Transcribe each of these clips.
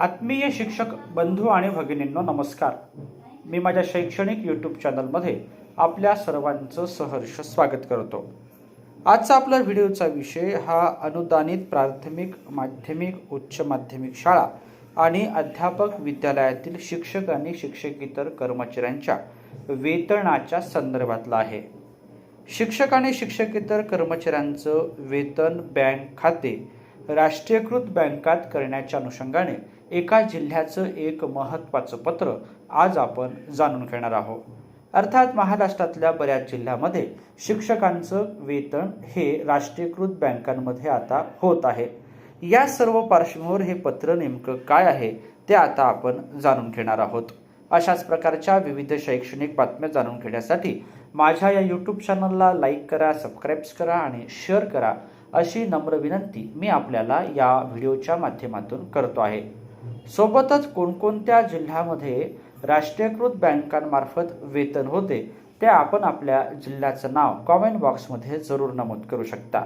आत्मीय शिक्षक बंधू आणि भगिनींनो नमस्कार. मी माझ्या शैक्षणिक यूट्यूब चॅनलमध्ये आपल्या सर्वांचं सहर्ष स्वागत करतो. आजचा आपला व्हिडिओचा विषय हा अनुदानित प्राथमिक माध्यमिक उच्च माध्यमिक शाळा आणि अध्यापक विद्यालयातील शिक्षक आणि शिक्षकेतर कर्मचाऱ्यांच्या वेतनाच्या संदर्भातला आहे. शिक्षक आणि शिक्षकेतर कर्मचाऱ्यांचं वेतन बँक खाते राष्ट्रीयकृत बँकात करण्याच्या अनुषंगाने एका जिल्ह्याचं एक महत्त्वाचं पत्र आज आपण जाणून घेणार आहोत. अर्थात महाराष्ट्रातल्या बऱ्याच जिल्ह्यामध्ये शिक्षकांचं वेतन हे राष्ट्रीयकृत बँकांमध्ये आता होत आहे. या सर्व पार्श्वभूमीवर हे पत्र नेमकं काय आहे ते आता आपण जाणून घेणार आहोत. अशाच प्रकारच्या विविध शैक्षणिक बातम्या जाणून घेण्यासाठी माझ्या या यूट्यूब चॅनलला लाईक करा सबस्क्राईब्स करा आणि शेअर करा अशी नम्र विनंती मी आपल्याला या व्हिडिओच्या माध्यमातून करतो आहे. सोबतच कोणकोणत्या जिल्ह्यामध्ये राष्ट्रीयकृत बँकांमार्फत वेतन होते ते आपण आपल्या जिल्ह्याचं नाव कॉमेंट बॉक्समध्ये जरूर नमूद करू शकता.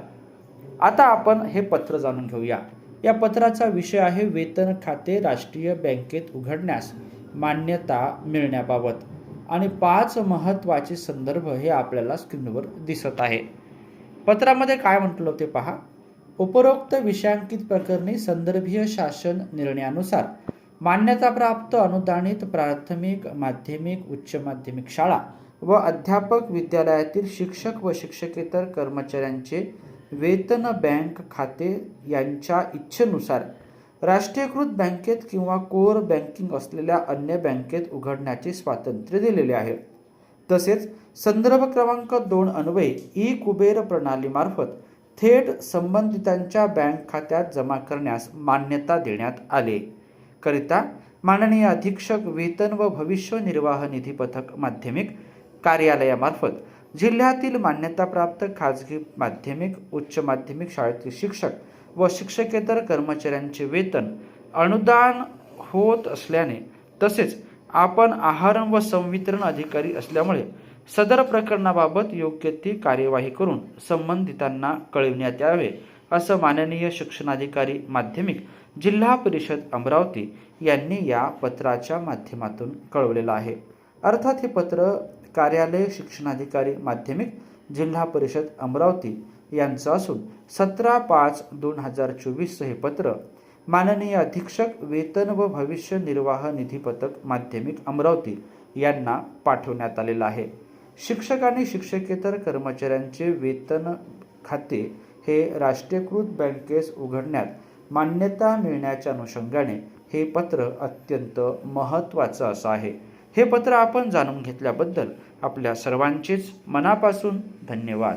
आता आपण हे पत्र जाणून घेऊया. या पत्राचा विषय आहे वेतन खाते राष्ट्रीय बँकेत उघडण्यास मान्यता मिळण्याबाबत. आणि पाच महत्त्वाचे संदर्भ हे आपल्याला स्क्रीनवर दिसत आहे. पत्रामध्ये काय म्हटलं ते पहा. उपरोक्त विषयांकित प्रकरणी संदर्भीय शासन निर्णयानुसार मान्यताप्राप्त अनुदानित प्राथमिक माध्यमिक उच्च माध्यमिक शाळा व अध्यापक विद्यालयातील शिक्षक व शिक्षकेतर कर्मचाऱ्यांचे वेतन बँक खाते यांच्या इच्छेनुसार राष्ट्रीयकृत बँकेत किंवा कोर बँकिंग असलेल्या अन्य बँकेत उघडण्याचे स्वातंत्र्य दिलेले आहे. तसेच संदर्भ क्रमांक दोन अन्वये ई कुबेर प्रणालीमार्फत थेट संबंधितांच्या बँक खात्यात जमा करण्यास मान्यता देण्यात आले. करिता माननीय अधीक्षक वेतन व भविष्य निर्वाह निधी पथक माध्यमिक कार्यालयामार्फत जिल्ह्यातील मान्यताप्राप्त खाजगी माध्यमिक उच्च माध्यमिक शाळेतील शिक्षक व शिक्षकेतर कर्मचाऱ्यांचे वेतन अनुदान होत असल्याने तसेच आपण आहार व संवितरण अधिकारी असल्यामुळे सदर प्रकरणाबाबत योग्य ती कार्यवाही करून संबंधितांना कळविण्यात यावे असं माननीय शिक्षणाधिकारी माध्यमिक जिल्हा परिषद अमरावती यांनी या पत्राच्या माध्यमातून कळवलेलं आहे. अर्थात हे पत्र कार्यालय शिक्षणाधिकारी माध्यमिक जिल्हा परिषद अमरावती यांचं असून सतरा पाच दोन हजार चोवीसचं हे पत्र माननीय अधीक्षक वेतन व भविष्य निर्वाह निधी पथक माध्यमिक अमरावती यांना पाठवण्यात आलेलं आहे. शिक्षक आणि शिक्षकेतर कर्मचाऱ्यांचे वेतन खाते हे राष्ट्रीयकृत बँकेस उघडण्यात मान्यता मिळण्याच्या अनुषंगाने हे पत्र अत्यंत महत्त्वाचं असं आहे. हे पत्र आपण जाणून घेतल्याबद्दल आपल्या सर्वांचेच मनापासून धन्यवाद.